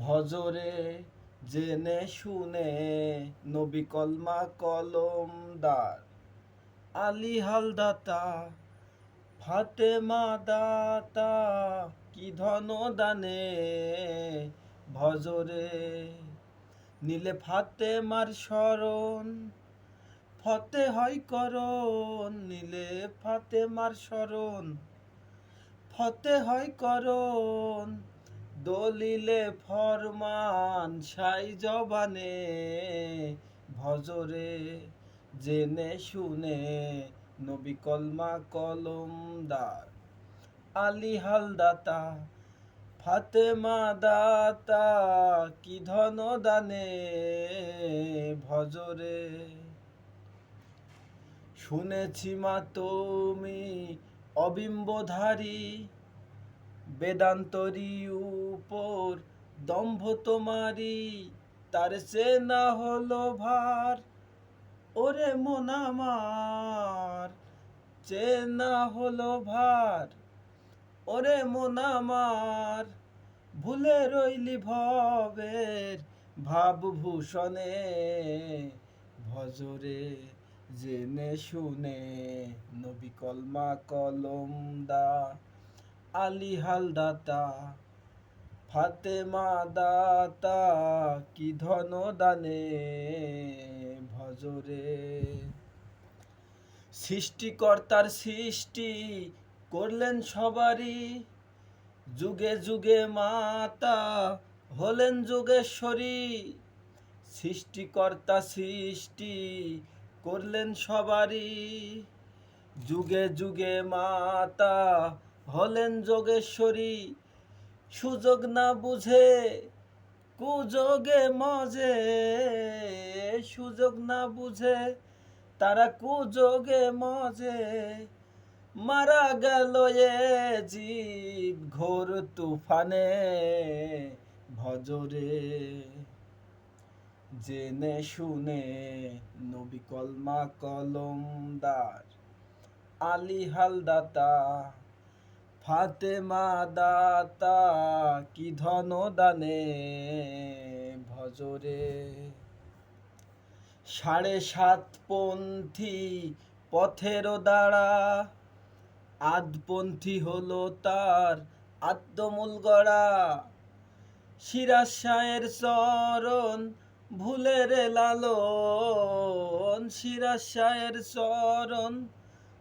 ভজরে জেনে শুনে নবী কলমা কলমদার, আলী হালদাতা, ফাতেমা দাতা, কি ধন দানে ভজরে নীলে ফাতেমার স্মরণ ফতে হয় করণ নীলে ফাতেমার স্মরণ ফতে হয় করণ দলিলে ফরমান সাই জবানে, ভজরে জেনে শুনে নবী কলমা কলমদার। আলী হালদাতা, ফাতেমা দাতা, কি ধন দানে ভজরে। শুনেছি মা তুমি অবিম্বধারী বেদান্তরি উপর দম্ভ তোমারি তার সে না হলো ভার। ওরে মন আমার চে না হলো ভার। ওরে মন আমার, ভুলে রইলি ভবের ভাবভূষণে। ভজরে জেনে শুনে নবী কলমা কলমদা আলী হালদাতা ফাতেমা দাতা, কি ধন দানে ভজরে। সৃষ্টিকর্তার সৃষ্টি করলেন সবারই, যুগে যুগে মাতা হলেন যোগেশ্বরী। সৃষ্টিকর্তা সৃষ্টি করলেন সবারই, যুগে যুগে মাতা হলেন যোগেশ্বরী, সুযোগ না বুঝে, কুযোগে মজে। সুযোগ না বুঝে, তারা কুযোগে মজে। মারা গেল এ জীব ঘোর তুফানে ভজরে। জেনে শুনে নবী কলমা কলমদার, আলী হালদাতা ফাতেমা দাতা, কি ধন দানে ভজরে। সাড়ে সাত পন্থী পথের দ্বারা আদপন্থী হলো তার আত্মমূল গড়া। সিরাজ চরণ ভুলে রে লালন সিরাজ চরণ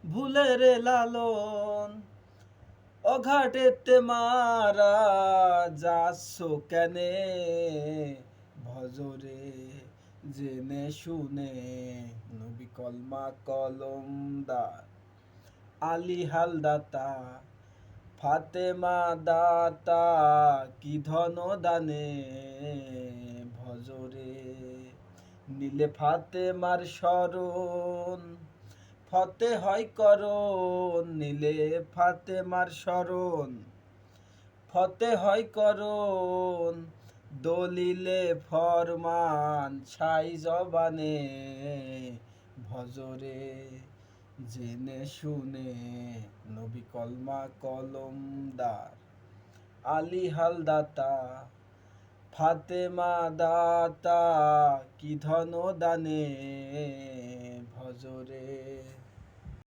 ভুলে রে লালন। অঘাটেতে মারা যাচ্ছ কেনে? ভজরে জেনে শুনে নবী কলমা কলমদার আলী হালদাতা, ফাতেমা দাতা, কি ধন দানে? ভজরে নীলে ফাতেমার স্মরণ ফতে হয় করণ, নীলে ফাতেমার স্মরণ। ফতে হয় করণ, দলিলে ফরমান, ছাই জবানে ভজরে জেনে শুনে নবী কলমা কলমদার। আলী হালদাতা, ফাতেমা দাতা, কি ধন দানে ভজরে